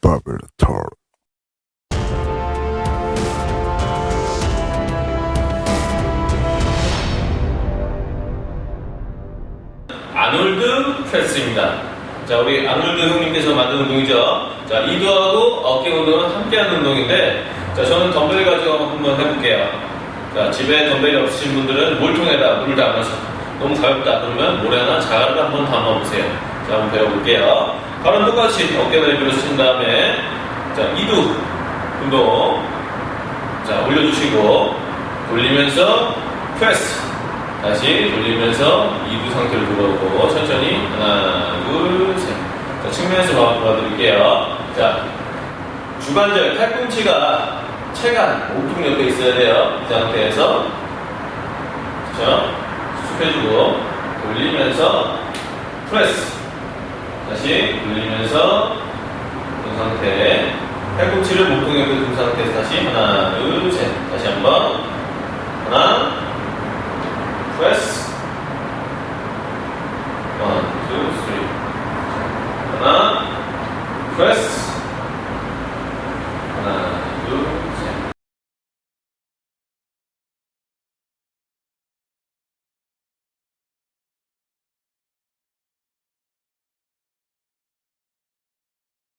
Bubble Talk. 아놀드 프레스입니다. 자, 우리 아놀드 형님께서 만든 운동이죠. 자, 이두하고 어깨 운동은 함께하는 운동인데, 자, 저는 덤벨 가지고 한번 해볼게요. 자, 집에 덤벨이 없으신 분들은 물통에다 물을 담아서 너무 가볍다 그러면 하나 자갈을 한번 담아보세요. 자, 한번 배워볼게요. 바로 똑같이 어깨 넓이로 쓰신 다음에, 자, 이두 운동. 자, 올려주시고, 돌리면서 프레스. 다시 돌리면서 이두 상태로 들어오고 천천히 하나 둘 셋 자, 측면에서 봐- 봐드릴게요 자 주관절 팔꿈치가 체간 오픈 옆에 있어야 돼요 이 상태에서 그렇죠 수축해주고 돌리면서 프레스 다시 돌리면서 이 상태 팔꿈치를 목통 옆에 둔 상태에서 다시 하나 둘 셋 다시 한번 하나. One, two, three. 하나, press.